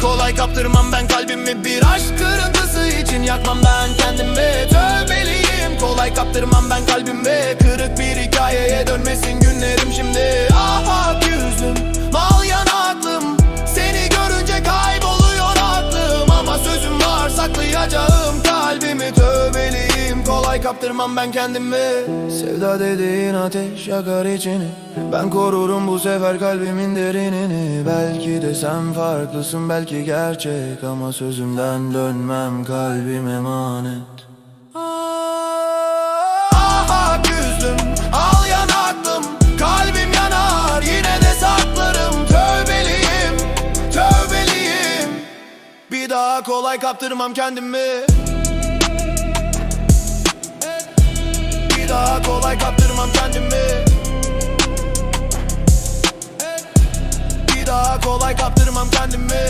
Kolay kaptırmam ben kalbimi. Bir aşk kırıntısı için Yakmam ben kendimi. Tövbeliyim Kolay kaptırmam ben kalbimi. Kırık bir hikayeye dönmesin Kolay kaptırmam ben kendimi. Sevda dediğin ateş yakar içini. Ben korurum bu sefer kalbimin derinini. Belki de sen farklısın belki gerçek. Ama sözümden dönmem kalbim emanet. Ah ak yüzüm al yanaklım. Kalbim yanar yine de saklarım. Tövbeliyim tövbeliyim. Bir daha kolay kaptırmam kendimi kolay kaptırmam kendimi Bir daha kolay kaptırmam kendimi